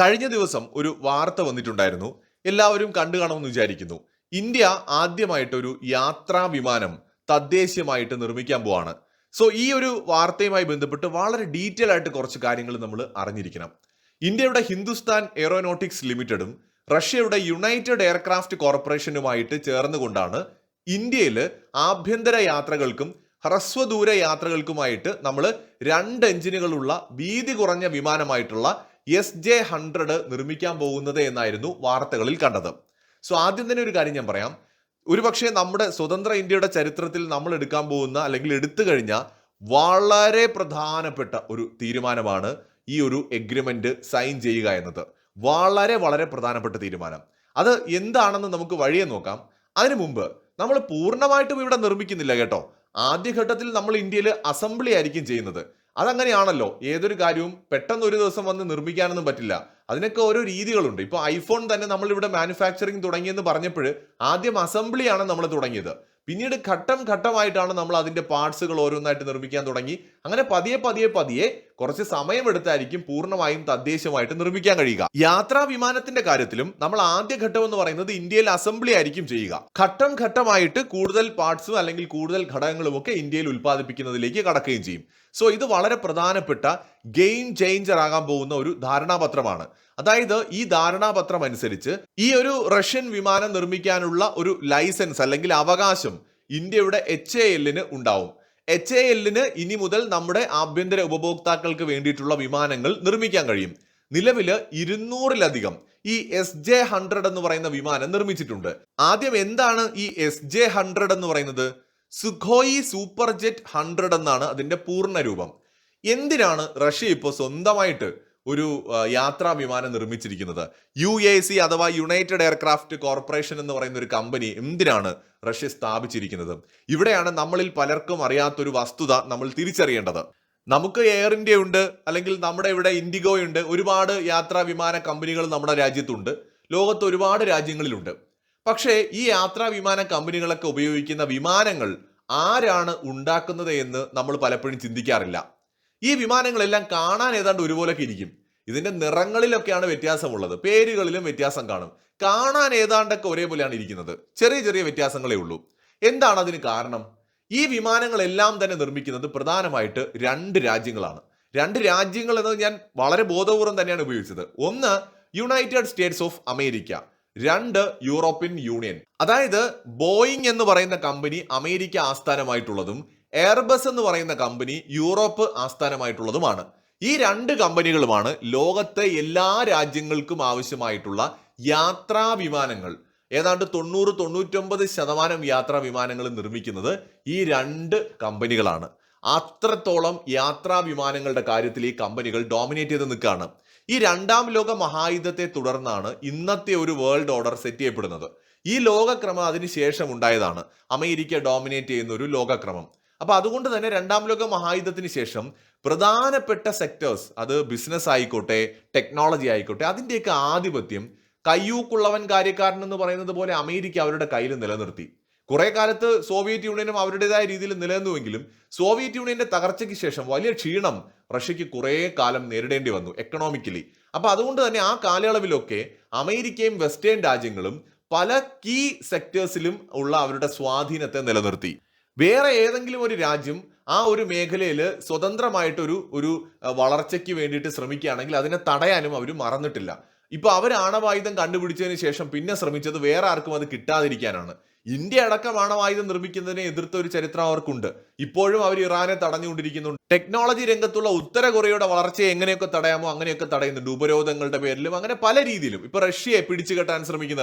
കഴിഞ്ഞ ദിവസം ഒരു വാർത്ത വന്നിട്ടുണ്ടായിരുന്നു. എല്ലാവരും കണ്ടു കാണുമെന്ന് വിചാരിക്കുന്നു. ഇന്ത്യ ആദ്യമായിട്ടൊരു യാത്രാ വിമാനം തദ്ദേശീയമായിട്ട് നിർമ്മിക്കാൻ പോവാണ്. സോ ഈ ഒരു വാർത്തയുമായി ബന്ധപ്പെട്ട് വളരെ ഡീറ്റെയിൽ ആയിട്ട് കുറച്ച് കാര്യങ്ങൾ നമ്മൾ അറിഞ്ഞിരിക്കണം. ഇന്ത്യയുടെ ഹിന്ദുസ്ഥാൻ എയറോനോട്ടിക്സ് ലിമിറ്റഡും റഷ്യയുടെ യുണൈറ്റഡ് എയർക്രാഫ്റ്റ് കോർപ്പറേഷനുമായിട്ട് ചേർന്നുകൊണ്ടാണ് ഇന്ത്യയിൽ ആഭ്യന്തര യാത്രകൾക്കും ഹ്രസ്വദൂര യാത്രകൾക്കുമായിട്ട് നമ്മൾ രണ്ട് എഞ്ചിനുകളുള്ള വീതി കുറഞ്ഞ വിമാനമായിട്ടുള്ള എസ് ജെ ഹൺഡ്രഡ് നിർമ്മിക്കാൻ പോകുന്നത് എന്നായിരുന്നു വാർത്തകളിൽ കണ്ടത്. സോ ആദ്യം തന്നെ ഒരു കാര്യം ഞാൻ പറയാം. ഒരുപക്ഷെ നമ്മുടെ സ്വതന്ത്ര ഇന്ത്യയുടെ ചരിത്രത്തിൽ നമ്മൾ എടുക്കാൻ പോകുന്ന അല്ലെങ്കിൽ എടുത്തു കഴിഞ്ഞ വളരെ പ്രധാനപ്പെട്ട ഒരു തീരുമാനമാണ് ഈ ഒരു എഗ്രിമെന്റ് സൈൻ ചെയ്യുക എന്നത്. വളരെ വളരെ പ്രധാനപ്പെട്ട തീരുമാനം. അത് എന്താണെന്ന് നമുക്ക് വഴിയെ നോക്കാം. അതിനു മുമ്പ് നമ്മൾ പൂർണമായിട്ടും ഇവിടെ നിർമ്മിക്കുന്നില്ല കേട്ടോ. ആദ്യഘട്ടത്തിൽ നമ്മൾ ഇന്ത്യയിൽ അസംബ്ലി ആയിരിക്കും ചെയ്യുന്നത്. അതങ്ങനെയാണല്ലോ. ഏതൊരു കാര്യവും പെട്ടെന്ന് ഒരു ദിവസം വന്ന് നിർമ്മിക്കാനൊന്നും പറ്റില്ല. അതിനൊക്കെ ഓരോ രീതികളുണ്ട്. ഇപ്പോൾ ഐഫോൺ തന്നെ നമ്മളിവിടെ മാനുഫാക്ചറിങ് തുടങ്ങിയെന്ന് പറഞ്ഞപ്പോൾ ആദ്യം അസംബ്ലിയാണ് നമ്മൾ തുടങ്ങിയത്. പിന്നീട് ഘട്ടം ഘട്ടമായിട്ടാണ് നമ്മൾ അതിന്റെ പാർട്സുകൾ ഓരോന്നായിട്ട് നിർമ്മിക്കാൻ തുടങ്ങി. അങ്ങനെ പതിയെ പതിയെ പതിയെ കുറച്ച് സമയമെടുത്തായിരിക്കും പൂർണമായും തദ്ദേശമായിട്ട് നിർമ്മിക്കാൻ കഴിയുക. യാത്രാ വിമാനത്തിന്റെ കാര്യത്തിലും നമ്മൾ ആദ്യ ഘട്ടം എന്ന് പറയുന്നത് ഇന്ത്യയിൽ അസംബ്ലി ആയിരിക്കും ചെയ്യുക. ഘട്ടം ഘട്ടമായിട്ട് കൂടുതൽ പാർട്സും അല്ലെങ്കിൽ കൂടുതൽ ഘടകങ്ങളും ഒക്കെ ഇന്ത്യയിൽ ഉൽപ്പാദിപ്പിക്കുന്നതിലേക്ക് കടക്കുകയും ചെയ്യും. സോ ഇത് വളരെ പ്രധാനപ്പെട്ട ഗെയിം ചേഞ്ചർ ആകാൻ പോകുന്ന ഒരു ധാരണാപത്രമാണ്. അതായത് ഈ ധാരണാപത്രം അനുസരിച്ച് ഈ ഒരു റഷ്യൻ വിമാനം നിർമ്മിക്കാനുള്ള ഒരു ലൈസൻസ് അല്ലെങ്കിൽ അവകാശം ഇന്ത്യയുടെ എച്ച് എ എല്ലിന് ഉണ്ടാവും. എച്ച് എ എല്ലിന് ഇനി മുതൽ നമ്മുടെ ആഭ്യന്തര ഉപഭോക്താക്കൾക്ക് വേണ്ടിയിട്ടുള്ള വിമാനങ്ങൾ നിർമ്മിക്കാൻ കഴിയും. നിലവിൽ ഇരുന്നൂറിലധികം ഈ എസ് ജെ ഹൺഡ്രഡ് എന്ന് പറയുന്ന വിമാനം നിർമ്മിച്ചിട്ടുണ്ട്. ആദ്യം എന്താണ് ഈ എസ് ജെ ഹൺഡ്രഡ് എന്ന് പറയുന്നത്? സുഖോയി സൂപ്പർ ജെറ്റ് ഹൺഡ്രഡ് എന്നാണ് അതിന്റെ പൂർണ രൂപം. എന്തിനാണ് റഷ്യ ഇപ്പോൾ സ്വന്തമായിട്ട് ഒരു യാത്രാ വിമാനം നിർമ്മിച്ചിരിക്കുന്നത്. യു എ സി അഥവാ യുണൈറ്റഡ് എയർക്രാഫ്റ്റ് കോർപ്പറേഷൻ എന്ന് പറയുന്ന ഒരു കമ്പനി എന്തിനാണ് റഷ്യ സ്ഥാപിച്ചിരിക്കുന്നത്? ഇവിടെയാണ് നമ്മളിൽ പലർക്കും അറിയാത്തൊരു വസ്തുത നമ്മൾ തിരിച്ചറിയേണ്ടത്. നമുക്ക് എയർ ഇന്ത്യ ഉണ്ട് അല്ലെങ്കിൽ നമ്മുടെ ഇവിടെ ഇൻഡിഗോ ഉണ്ട് ഒരുപാട് യാത്രാ വിമാന കമ്പനികൾ നമ്മുടെ രാജ്യത്തുണ്ട്. ലോകത്ത് ഒരുപാട് രാജ്യങ്ങളിലുണ്ട്. പക്ഷേ ഈ യാത്രാ വിമാന കമ്പനികളൊക്കെ ഉപയോഗിക്കുന്ന വിമാനങ്ങൾ ആരാണ് ഉണ്ടാക്കുന്നത് എന്ന് നമ്മൾ പലപ്പോഴും ചിന്തിക്കാറില്ല. ഈ വിമാനങ്ങളെല്ലാം കാണാൻ ഏതാണ്ട് ഒരുപോലൊക്കെ ഇരിക്കും. ഇതിന്റെ നിറങ്ങളിലൊക്കെയാണ് വ്യത്യാസമുള്ളത്. പേരുകളിലും വ്യത്യാസം കാണും. കാണാൻ ഏതാണ്ടൊക്കെ ഒരേപോലെയാണ് ഇരിക്കുന്നത്. ചെറിയ ചെറിയ വ്യത്യാസങ്ങളേ ഉള്ളൂ. എന്താണ് അതിന് കാരണം? ഈ വിമാനങ്ങളെല്ലാം തന്നെ നിർമ്മിക്കുന്നത് പ്രധാനമായിട്ട് രണ്ട് രാജ്യങ്ങളാണ്. രണ്ട് രാജ്യങ്ങൾ എന്നത് ഞാൻ വളരെ ബോധപൂർവം തന്നെയാണ് ഉപയോഗിച്ചത്. ഒന്ന് യുണൈറ്റഡ് സ്റ്റേറ്റ്സ് ഓഫ് അമേരിക്ക രണ്ട് യൂറോപ്യൻ യൂണിയൻ. അതായത് ബോയിങ് എന്ന് പറയുന്ന കമ്പനി അമേരിക്ക ആസ്ഥാനമായിട്ടുള്ളതും എയർബസ് എന്ന് പറയുന്ന കമ്പനി യൂറോപ്പ് ആസ്ഥാനമായിട്ടുള്ളതുമാണ്. ഈ രണ്ട് കമ്പനികളുമാണ് ലോകത്തെ എല്ലാ രാജ്യങ്ങൾക്കും ആവശ്യമായിട്ടുള്ള യാത്രാ വിമാനങ്ങൾ. ഏതാണ്ട് തൊണ്ണൂറ് തൊണ്ണൂറ്റൊമ്പത് ശതമാനം യാത്രാ വിമാനങ്ങൾ നിർമ്മിക്കുന്നത് ഈ രണ്ട് കമ്പനികളാണ്. അത്രത്തോളം യാത്രാ വിമാനങ്ങളുടെ കാര്യത്തിൽ ഈ കമ്പനികൾ ഡോമിനേറ്റ് ചെയ്ത് നിൽക്കുകയാണ്. ഈ രണ്ടാം ലോക മഹായുദ്ധത്തെ തുടർന്നാണ് ഇന്നത്തെ ഒരു വേൾഡ് ഓർഡർ സെറ്റ് ചെയ്യപ്പെടുന്നത്. ഈ ലോകക്രമം അതിനുശേഷം ഉണ്ടായതാണ്. അമേരിക്ക ഡോമിനേറ്റ് ചെയ്യുന്ന ഒരു ലോകക്രമം. അപ്പൊ അതുകൊണ്ട് തന്നെ രണ്ടാം ലോക മഹായുദ്ധത്തിന് ശേഷം പ്രധാനപ്പെട്ട സെക്ടേഴ്സ് അത് ബിസിനസ് ആയിക്കോട്ടെ ടെക്നോളജി ആയിക്കോട്ടെ അതിന്റെയൊക്കെ ആധിപത്യം കയ്യൂക്കുള്ളവൻ കാര്യക്കാരൻ എന്ന് പറയുന്നത് പോലെ അമേരിക്ക അവരുടെ കയ്യിൽ നിലനിർത്തി. കുറെ കാലത്ത് സോവിയറ്റ് യൂണിയനും അവരുടേതായ രീതിയിൽ നിലനിന്നുവെങ്കിലും സോവിയറ്റ് യൂണിയന്റെ തകർച്ചയ്ക്ക് ശേഷം വലിയ ക്ഷീണം റഷ്യക്ക് കുറെ കാലം നേരിടേണ്ടി വന്നു എക്കണോമിക്കലി അപ്പൊ അതുകൊണ്ട് തന്നെ ആ കാലയളവിലൊക്കെ അമേരിക്കയും വെസ്റ്റേൺ രാജ്യങ്ങളും പല കീ സെക്ടേഴ്സിലും ഉള്ള അവരുടെ സ്വാധീനത്തെ നിലനിർത്തി. വേറെ ഏതെങ്കിലും ഒരു രാജ്യം ആ ഒരു മേഖലയിൽ സ്വതന്ത്രമായിട്ടൊരു ഒരു വളർച്ചയ്ക്ക് വേണ്ടിയിട്ട് ശ്രമിക്കുകയാണെങ്കിൽ അതിനെ തടയാനും അവർ മറന്നിട്ടില്ല. ഇപ്പൊ അവർ ആണവായുധം കണ്ടുപിടിച്ചതിന് ശേഷം പിന്നെ ശ്രമിച്ചത് വേറെ ആർക്കും അത് കിട്ടാതിരിക്കാനാണ്. ഇന്ത്യ അടക്കം ആണവായുധം നിർമ്മിക്കുന്നതിനെ എതിർത്ത ഒരു ചരിത്രം അവർക്കുണ്ട്. ഇപ്പോഴും അവർ ഇറാനെ തടഞ്ഞുകൊണ്ടിരിക്കുന്നുണ്ട്. ടെക്നോളജി രംഗത്തുള്ള ഉത്തര കൊറിയയുടെ വളർച്ചയെ എങ്ങനെയൊക്കെ തടയാമോ അങ്ങനെയൊക്കെ തടയുന്നുണ്ട്. ഉപരോധങ്ങളുടെ പേരിലും അങ്ങനെ പല രീതിയിലും. ഇപ്പൊ റഷ്യയെ പിടിച്ചു കെട്ടാൻ ശ്രമിക്കുന്ന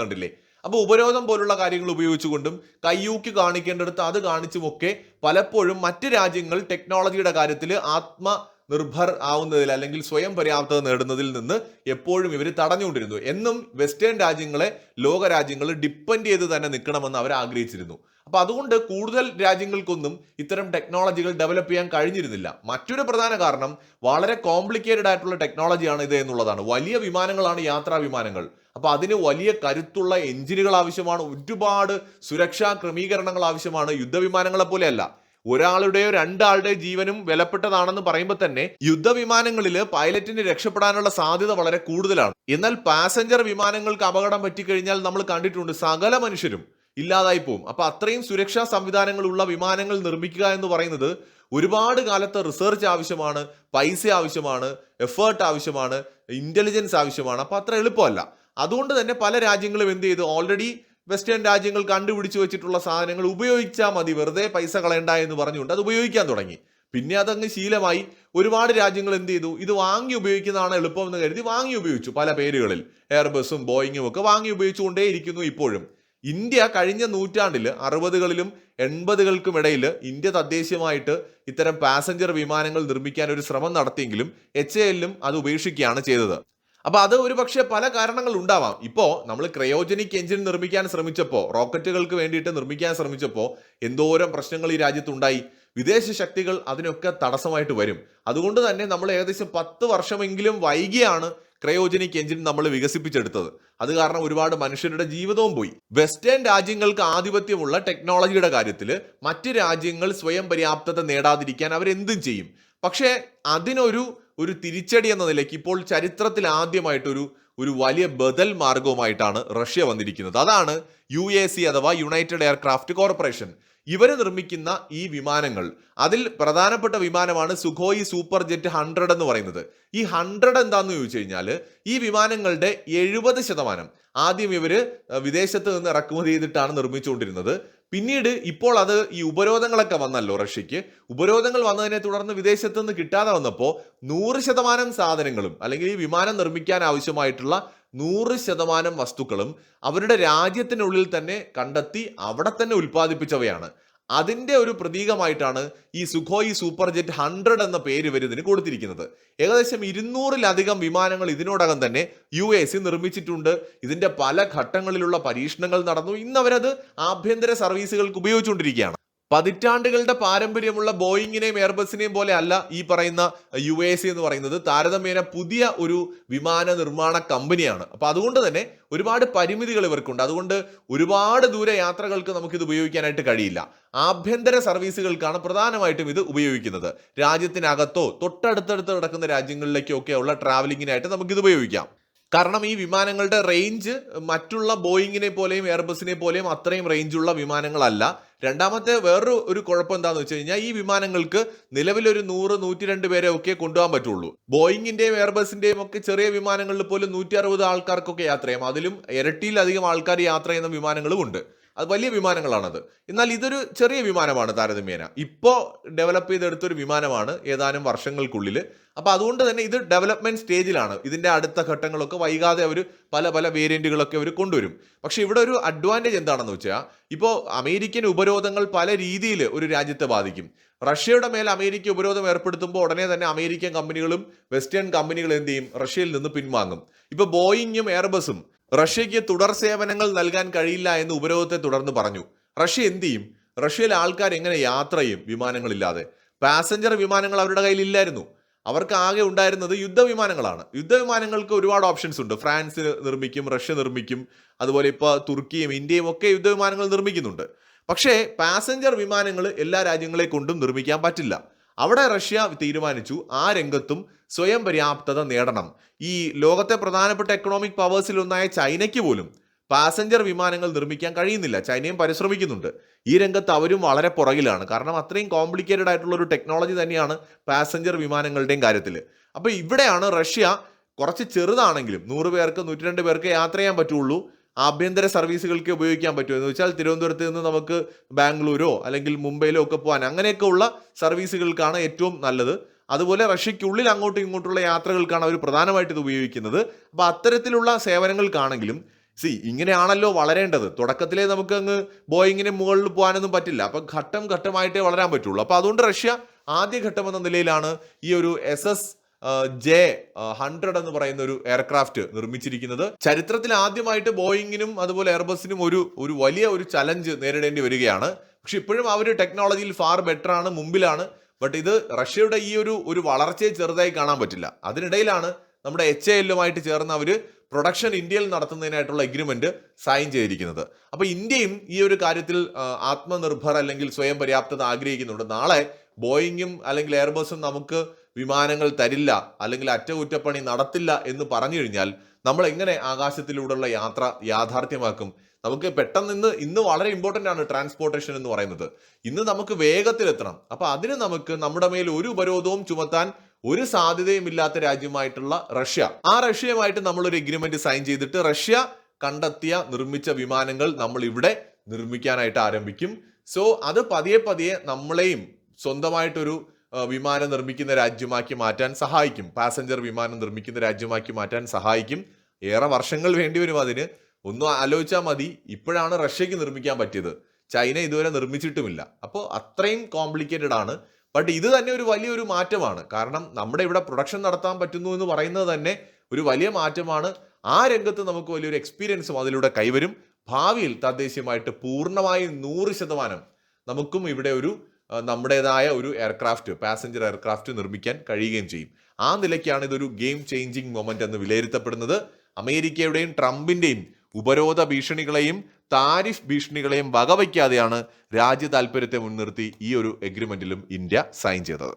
കണ്ടില്ലേ അപ്പൊ ഉപരോധം പോലുള്ള കാര്യങ്ങൾ ഉപയോഗിച്ചുകൊണ്ടും കയ്യൂക്ക് കാണിക്കേണ്ടടുത്ത് അത് കാണിച്ചുമൊക്കെ പലപ്പോഴും മറ്റ് രാജ്യങ്ങൾ ടെക്നോളജിയുടെ കാര്യത്തിൽ ആത്മ നിർഭർ ആവുന്നതിൽ അല്ലെങ്കിൽ സ്വയം പര്യാപ്തത നേടുന്നതിൽ നിന്ന് എപ്പോഴും ഇവർ തടഞ്ഞുകൊണ്ടിരുന്നു. എന്നും വെസ്റ്റേൺ രാജ്യങ്ങളെ ലോക രാജ്യങ്ങൾ ഡിപ്പെൻഡ് ചെയ്ത് തന്നെ നിൽക്കണമെന്ന് അവർ ആഗ്രഹിച്ചിരുന്നു. അപ്പൊ അതുകൊണ്ട് കൂടുതൽ രാജ്യങ്ങൾക്കൊന്നും ഇത്തരം ടെക്നോളജികൾ ഡെവലപ്പ് ചെയ്യാൻ കഴിഞ്ഞിരുന്നില്ല. മറ്റൊരു പ്രധാന കാരണം വളരെ കോംപ്ലിക്കേറ്റഡ് ആയിട്ടുള്ള ടെക്നോളജിയാണ് ഇത് എന്നുള്ളതാണ്. വലിയ വിമാനങ്ങളാണ് യാത്രാ വിമാനങ്ങൾ. അപ്പൊ അതിന് വലിയ കരുത്തുള്ള എഞ്ചിനുകൾ ആവശ്യമാണ് ഒരുപാട് സുരക്ഷാ ക്രമീകരണങ്ങൾ ആവശ്യമാണ്. യുദ്ധവിമാനങ്ങളെ പോലെയല്ല. ഒരാളുടെയോ രണ്ടാളുടെയോ ജീവനും വിലപ്പെട്ടതാണെന്ന് പറയുമ്പോൾ തന്നെ യുദ്ധവിമാനങ്ങളിൽ പൈലറ്റിന് രക്ഷപ്പെടാനുള്ള സാധ്യത വളരെ കൂടുതലാണ്. എന്നാൽ പാസഞ്ചർ വിമാനങ്ങൾക്ക് അപകടം പറ്റിക്കഴിഞ്ഞാൽ നമ്മൾ കണ്ടിട്ടുണ്ട് സകല മനുഷ്യരും ഇല്ലാതായി പോകും അപ്പൊ അത്രയും സുരക്ഷാ സംവിധാനങ്ങളുള്ള വിമാനങ്ങൾ നിർമ്മിക്കുക എന്ന് പറയുന്നത് ഒരുപാട് കാലത്തെ റിസർച്ച് ആവശ്യമാണ് പൈസ ആവശ്യമാണ് എഫേർട്ട് ആവശ്യമാണ് ഇന്റലിജൻസ് ആവശ്യമാണ്. അപ്പൊ അത്ര എളുപ്പമല്ല. അതുകൊണ്ട് തന്നെ പല രാജ്യങ്ങളും എന്ത് ചെയ്തു? ഓൾറെഡി വെസ്റ്റേൺ രാജ്യങ്ങൾ കണ്ടുപിടിച്ചു വെച്ചിട്ടുള്ള സാധനങ്ങൾ ഉപയോഗിച്ചാൽ മതി. വെറുതെ പൈസ കളയണ്ട എന്ന് പറഞ്ഞുകൊണ്ട് അത് ഉപയോഗിക്കാൻ തുടങ്ങി. പിന്നെ അതങ്ങ് ശീലമായി ഒരുപാട് രാജ്യങ്ങൾ എന്ത് ചെയ്തു? ഇത് വാങ്ങി ഉപയോഗിക്കുന്നതാണ് എളുപ്പമെന്ന് കരുതി വാങ്ങി ഉപയോഗിച്ചു. പല പേരുകളിൽ. എയർബസും ബോയിങ്ങും ഒക്കെ വാങ്ങി ഉപയോഗിച്ചുകൊണ്ടേയിരിക്കുന്നു ഇപ്പോഴും. ഇന്ത്യ കഴിഞ്ഞ നൂറ്റാണ്ടിൽ അറുപതുകളിലും എൺപതുകൾക്കും ഇടയിൽ ഇന്ത്യ തദ്ദേശീയമായിട്ട് ഇത്തരം പാസഞ്ചർ വിമാനങ്ങൾ നിർമ്മിക്കാൻ ഒരു ശ്രമം നടത്തിയെങ്കിലും എച്ച് എല്ലും അത് ഉപേക്ഷിക്കുകയാണ് ചെയ്തത്. അപ്പൊ അത് ഒരു പക്ഷേ പല കാരണങ്ങൾ ഉണ്ടാവാം ഇപ്പോൾ നമ്മൾ ക്രയോജനിക് എഞ്ചിൻ നിർമ്മിക്കാൻ ശ്രമിച്ചപ്പോൾ റോക്കറ്റുകൾക്ക് വേണ്ടിയിട്ട് നിർമ്മിക്കാൻ ശ്രമിച്ചപ്പോൾ എന്തോരം പ്രശ്നങ്ങൾ ഈ രാജ്യത്തുണ്ടായി. വിദേശ ശക്തികൾ അതിനൊക്കെ തടസ്സമായിട്ട് വരും. അതുകൊണ്ട് തന്നെ നമ്മൾ ഏകദേശം പത്ത് വർഷമെങ്കിലും വൈകിയാണ് ക്രയോജനിക് എഞ്ചിൻ നമ്മൾ വികസിപ്പിച്ചെടുത്തത്. അത് കാരണം ഒരുപാട് മനുഷ്യരുടെ ജീവിതവും പോയി. വെസ്റ്റേൺ രാജ്യങ്ങൾക്ക് ആധിപത്യമുള്ള ടെക്നോളജിയുടെ കാര്യത്തിൽ മറ്റ് രാജ്യങ്ങൾ സ്വയം പര്യാപ്തത നേടാതിരിക്കാൻ അവരെന്തും ചെയ്യും. പക്ഷേ അതിനൊരു ഒരു തിരിച്ചടി എന്ന നിലയ്ക്ക് ഇപ്പോൾ ചരിത്രത്തിൽ ആദ്യമായിട്ടൊരു ഒരു വലിയ ബദൽ മാർഗവുമായിട്ടാണ് റഷ്യ വന്നിരിക്കുന്നത്. അതാണ് യു എ സി അഥവാ യുണൈറ്റഡ് എയർക്രാഫ്റ്റ് കോർപ്പറേഷൻ. ഇവർ നിർമ്മിക്കുന്ന ഈ വിമാനങ്ങൾ അതിൽ പ്രധാനപ്പെട്ട വിമാനമാണ് സുഖോയി സൂപ്പർ ജെറ്റ് ഹൺഡ്രഡ് എന്ന് പറയുന്നത്. ഈ ഹൺഡ്രഡ് എന്താന്ന് ചോദിച്ചു കഴിഞ്ഞാൽ ഈ വിമാനങ്ങളുടെ എഴുപത് ശതമാനം ആദ്യം ഇവർ വിദേശത്ത് നിന്ന് ഇറക്കുമതി ചെയ്തിട്ടാണ് നിർമ്മിച്ചുകൊണ്ടിരുന്നത്. പിന്നീട് ഇപ്പോൾ അത് ഈ ഉപരോധങ്ങളൊക്കെ വന്നല്ലോ റഷ്യക്ക്. ഉപരോധങ്ങൾ വന്നതിനെ തുടർന്ന് വിദേശത്ത് നിന്ന് കിട്ടാതെ വന്നപ്പോൾ നൂറ് ശതമാനം സാധനങ്ങളും അല്ലെങ്കിൽ ഈ വിമാനം നിർമ്മിക്കാൻ ആവശ്യമായിട്ടുള്ള നൂറ് ശതമാനം വസ്തുക്കളും അവരുടെ രാജ്യത്തിനുള്ളിൽ തന്നെ കണ്ടെത്തി അവിടെ തന്നെ ഉൽപ്പാദിപ്പിച്ചവയാണ്. അതിന്റെ ഒരു പ്രതീകമായിട്ടാണ് ഈ സുഖോയി സൂപ്പർ ജെറ്റ് ഹൺഡ്രഡ് എന്ന പേര് ഇതിന് കൊടുത്തിരിക്കുന്നത്. ഏകദേശം ഇരുന്നൂറിലധികം വിമാനങ്ങൾ ഇതിനോടകം തന്നെ യു എ സി നിർമ്മിച്ചിട്ടുണ്ട്. ഇതിന്റെ പല ഘട്ടങ്ങളിലുള്ള പരീക്ഷണങ്ങൾ നടന്നു. ഇന്ന് അവരത് ആഭ്യന്തര സർവീസുകൾക്ക് ഉപയോഗിച്ചുകൊണ്ടിരിക്കുകയാണ്. പതിറ്റാണ്ടുകളുടെ പാരമ്പര്യമുള്ള ബോയിങ്ങിനെയും എയർബസിനെയും പോലെ അല്ല ഈ പറയുന്ന യു എ സി എന്ന് പറയുന്നത്. താരതമ്യേന പുതിയ ഒരു വിമാന നിർമ്മാണ കമ്പനിയാണ്. അപ്പോൾ അതുകൊണ്ട് തന്നെ ഒരുപാട് പരിമിതികൾ ഇവർക്കുണ്ട്. അതുകൊണ്ട് ഒരുപാട് ദൂര യാത്രകൾക്ക് നമുക്കിത് ഉപയോഗിക്കാനായിട്ട് കഴിയില്ല. ആഭ്യന്തര സർവീസുകൾക്കാണ് പ്രധാനമായിട്ടും ഇത് ഉപയോഗിക്കുന്നത്. രാജ്യത്തിനകത്തോ തൊട്ടടുത്തടുത്ത് നടക്കുന്ന രാജ്യങ്ങളിലേക്കോ ഉള്ള ട്രാവലിങ്ങിനായിട്ട് നമുക്കിത് ഉപയോഗിക്കാം. കാരണം ഈ വിമാനങ്ങളുടെ റേഞ്ച് മറ്റുള്ള ബോയിങ്ങിനെ പോലെയും എയർബസിനെ പോലെയും അത്രയും റേഞ്ചുള്ള വിമാനങ്ങളല്ല. രണ്ടാമത്തെ വേറൊരു ഒരു കുഴപ്പം എന്താണെന്ന് വെച്ച് കഴിഞ്ഞാൽ ഈ വിമാനങ്ങൾക്ക് നിലവിലൊരു നൂറ് നൂറ്റി രണ്ട് പേരെ ഒക്കെ കൊണ്ടുപോകാൻ പറ്റുള്ളൂ. ബോയിങ്ങിന്റെയും എയർബസിന്റെയും ഒക്കെ ചെറിയ വിമാനങ്ങളിൽ പോലും നൂറ്റി അറുപത് ആൾക്കാർക്കൊക്കെ യാത്ര ചെയ്യാം. അതിലും ഇരട്ടിയിലധികം ആൾക്കാർ യാത്ര ചെയ്യുന്ന വിമാനങ്ങളും ഉണ്ട്. അത് വലിയ വിമാനങ്ങളാണത്. എന്നാൽ ഇതൊരു ചെറിയ വിമാനമാണ് താരതമ്യേന. ഇപ്പോൾ ഡെവലപ്പ് ചെയ്തെടുത്തൊരു വിമാനമാണ് ഏതാനും വർഷങ്ങൾക്കുള്ളിൽ അപ്പോൾ അതുകൊണ്ട് തന്നെ ഇത് ഡെവലപ്മെന്റ് സ്റ്റേജിലാണ് ഇതിന്റെ അടുത്ത ഘട്ടങ്ങളൊക്കെ വൈകാതെ അവർ പല പല വേരിയന്റുകളൊക്കെ അവർ കൊണ്ടുവരും. പക്ഷേ ഇവിടെ ഒരു അഡ്വാന്റേജ് എന്താണെന്ന് വെച്ചാൽ ഇപ്പോൾ അമേരിക്കൻ ഉപരോധങ്ങൾ പല രീതിയിൽ ഒരു രാജ്യത്തെ ബാധിക്കും. റഷ്യയുടെ മേൽ അമേരിക്ക ഉപരോധം ഏർപ്പെടുത്തുമ്പോൾ ഉടനെ തന്നെ അമേരിക്കൻ കമ്പനികളും വെസ്റ്റേൺ കമ്പനികളും എന്ത് ചെയ്യും? റഷ്യയിൽ നിന്ന് പിൻവാങ്ങും. ഇപ്പോൾ ബോയിങ്ങും എയർബസും റഷ്യയ്ക്ക് തുടർ സേവനങ്ങൾ നൽകാൻ കഴിയില്ല എന്ന് ഉപരോധത്തെ തുടർന്ന് പറഞ്ഞു. റഷ്യ എന്ത് ചെയ്യും? റഷ്യയിലെ ആൾക്കാർ എങ്ങനെ യാത്ര ചെയ്യും വിമാനങ്ങളില്ലാതെ? പാസഞ്ചർ വിമാനങ്ങൾ അവരുടെ കയ്യിൽ ഇല്ലായിരുന്നു അവർക്ക് ആകെ ഉണ്ടായിരുന്നത് യുദ്ധവിമാനങ്ങളാണ്. യുദ്ധവിമാനങ്ങൾക്ക് ഒരുപാട് ഓപ്ഷൻസ് ഉണ്ട്. ഫ്രാൻസ് നിർമ്മിക്കും റഷ്യ നിർമ്മിക്കും അതുപോലെ ഇപ്പോൾ തുർക്കിയും ഇന്ത്യയും ഒക്കെ യുദ്ധവിമാനങ്ങൾ നിർമ്മിക്കുന്നുണ്ട്. പക്ഷേ പാസഞ്ചർ വിമാനങ്ങൾ എല്ലാ രാജ്യങ്ങളെ കൊണ്ടും നിർമ്മിക്കാൻ പറ്റില്ല. അവിടെ റഷ്യ തീരുമാനിച്ചു ആ രംഗത്തും സ്വയം പര്യാപ്തത നേടണം. ഈ ലോകത്തെ പ്രധാനപ്പെട്ട എക്കണോമിക് പവേഴ്സിൽ ഒന്നായ ചൈനയ്ക്ക് പോലും പാസഞ്ചർ വിമാനങ്ങൾ നിർമ്മിക്കാൻ കഴിയുന്നില്ല. ചൈനയും പരിശ്രമിക്കുന്നുണ്ട്. ഈ രംഗത്ത് അവരും വളരെ പുറകിലാണ്. കാരണം അത്രയും കോംപ്ലിക്കേറ്റഡ് ആയിട്ടുള്ള ഒരു ടെക്നോളജി തന്നെയാണ് പാസഞ്ചർ വിമാനങ്ങളുടെയും കാര്യത്തിൽ അപ്പോൾ ഇവിടെയാണ് റഷ്യ കുറച്ച് ചെറുതാണെങ്കിലും നൂറ് പേർക്ക് നൂറ്റി രണ്ട് പേർക്ക് യാത്ര ചെയ്യാൻ പറ്റുള്ളൂ. ആഭ്യന്തര സർവീസുകൾക്ക് ഉപയോഗിക്കാൻ പറ്റുമോ എന്ന് വെച്ചാൽ തിരുവനന്തപുരത്ത് നിന്ന് നമുക്ക് ബാംഗ്ലൂരോ അല്ലെങ്കിൽ മുംബൈയിലോ ഒക്കെ പോകാൻ അങ്ങനെയൊക്കെ ഉള്ള സർവീസുകൾക്കാണ് ഏറ്റവും നല്ലത്. അതുപോലെ റഷ്യയ്ക്കുള്ളിൽ അങ്ങോട്ടും ഇങ്ങോട്ടുള്ള യാത്രകൾക്കാണ് അവർ പ്രധാനമായിട്ട് ഇത് ഉപയോഗിക്കുന്നത്. അപ്പോൾ അത്തരത്തിലുള്ള സേവനങ്ങൾക്കാണെങ്കിലും സി ഇങ്ങനെയാണല്ലോ വളരേണ്ടത്. തുടക്കത്തിലേ നമുക്ക് അങ്ങ് ബോയിങ്ങിന് മുകളിൽ പോകാനൊന്നും പറ്റില്ല. അപ്പം ഘട്ടം ഘട്ടമായിട്ടേ വളരാൻ പറ്റുള്ളൂ. അപ്പോൾ അതുകൊണ്ട് റഷ്യ ആദ്യഘട്ടം എന്ന നിലയിലാണ് ഈ ഒരു എസ് എസ് ജെ ഹൺഡ്രഡ് എന്ന് പറയുന്ന ഒരു എയർക്രാഫ്റ്റ് നിർമ്മിച്ചിരിക്കുന്നത്. ചരിത്രത്തിൽ ആദ്യമായിട്ട് ബോയിങ്ങിനും അതുപോലെ എയർബസിനും ഒരു ഒരു വലിയ ഒരു ചലഞ്ച് നേരിടേണ്ടി വരികയാണ്. പക്ഷെ ഇപ്പോഴും അവർ ടെക്നോളജിയിൽ ഫാർ ബെറ്റർ ആണ് മുമ്പിലാണ്. ബട്ട് ഇത് റഷ്യയുടെ ഈ ഒരു ഒരു വളർച്ചയെ ചെറുതായി കാണാൻ പറ്റില്ല. അതിനിടയിലാണ് നമ്മുടെ എച്ച് എല്ലുമായിട്ട് ചേർന്ന് അവർ പ്രൊഡക്ഷൻ ഇന്ത്യയിൽ നടത്തുന്നതിനായിട്ടുള്ള എഗ്രിമെന്റ് സൈൻ ചെയ്തിരിക്കുന്നത്. അപ്പോൾ ഇന്ത്യയും ഈ ഒരു കാര്യത്തിൽ ആത്മനിർഭർ അല്ലെങ്കിൽ സ്വയം പര്യാപ്തത ആഗ്രഹിക്കുന്നുണ്ട്. നാളെ ബോയിങ്ങും അല്ലെങ്കിൽ എയർബസും നമുക്ക് വിമാനങ്ങൾ തരില്ല അല്ലെങ്കിൽ അറ്റകുറ്റപ്പണി നടത്തില്ല എന്ന് പറഞ്ഞു കഴിഞ്ഞാൽ നമ്മൾ എങ്ങനെ ആകാശത്തിലൂടെയുള്ള യാത്ര യാഥാർത്ഥ്യമാക്കും? നമുക്ക് പെട്ടെന്ന് ഇന്ന് ഇന്ന് വളരെ ഇമ്പോർട്ടന്റ് ആണ് ട്രാൻസ്പോർട്ടേഷൻ എന്ന് പറയുന്നത്. ഇന്ന് നമുക്ക് വേഗത്തിലെത്തണം. അപ്പോൾ അതിന് നമുക്ക് നമ്മുടെ മേൽ ഒരു ഉപരോധവും ചുമത്താൻ ഒരു സാധ്യതയും ഇല്ലാത്ത രാജ്യമായിട്ടുള്ള റഷ്യ. ആ റഷ്യയുമായിട്ട് നമ്മൾ ഒരു എഗ്രിമെന്റ് സൈൻ ചെയ്തിട്ട് റഷ്യ കണ്ടെത്തിയ നിർമ്മിച്ച വിമാനങ്ങൾ നമ്മൾ ഇവിടെ നിർമ്മിക്കാനായിട്ട് ആരംഭിക്കും. സോ അത് പതിയെ പതിയെ നമ്മളെയും സ്വന്തമായിട്ടൊരു വിമാനം നിർമ്മിക്കുന്ന രാജ്യമാക്കി മാറ്റാൻ സഹായിക്കും. പാസഞ്ചർ വിമാനം നിർമ്മിക്കുന്ന രാജ്യമാക്കി മാറ്റാൻ സഹായിക്കും. ഏറെ വർഷങ്ങൾ വേണ്ടി വരും അതിന്. ഒന്നും ആലോചിച്ചാൽ മതി. ഇപ്പോഴാണ് റഷ്യക്ക് നിർമ്മിക്കാൻ പറ്റിയത്. ചൈന ഇതുവരെ നിർമ്മിച്ചിട്ടുമില്ല. അപ്പോൾ അത്രയും കോംപ്ലിക്കേറ്റഡ് ആണ്. ബട്ട് ഇത് തന്നെ ഒരു വലിയൊരു മാറ്റമാണ്. കാരണം നമ്മുടെ ഇവിടെ പ്രൊഡക്ഷൻ നടത്താൻ പറ്റുന്നു എന്ന് പറയുന്നത് തന്നെ ഒരു വലിയ മാറ്റമാണ്. ആ രംഗത്ത് നമുക്ക് വലിയൊരു എക്സ്പീരിയൻസും അതിലൂടെ കൈവരും. ഭാവിയിൽ തദ്ദേശീയമായിട്ട് പൂർണമായും നൂറ് ശതമാനം നമുക്കും ഇവിടെ ഒരു നമ്മുടേതായ ഒരു എയർക്രാഫ്റ്റ് പാസഞ്ചർ എയർക്രാഫ്റ്റ് നിർമ്മിക്കാൻ കഴിയുകയും ചെയ്യും. ആ നിലയ്ക്കാണ് ഇതൊരു ഗെയിം ചേഞ്ചിങ് മൊമെന്റ് എന്ന് വിലയിരുത്തപ്പെടുന്നത്. അമേരിക്കയുടെയും ട്രംപിന്റെയും ഉപരോധ ഭീഷണികളെയും താരിഫ് ഭീഷണികളെയും വകവയ്ക്കാതെയാണ് രാജ്യ താല്പര്യത്തെ മുൻനിർത്തി ഈ ഒരു എഗ്രിമെന്റിലും ഇന്ത്യ സൈൻ ചെയ്തത്.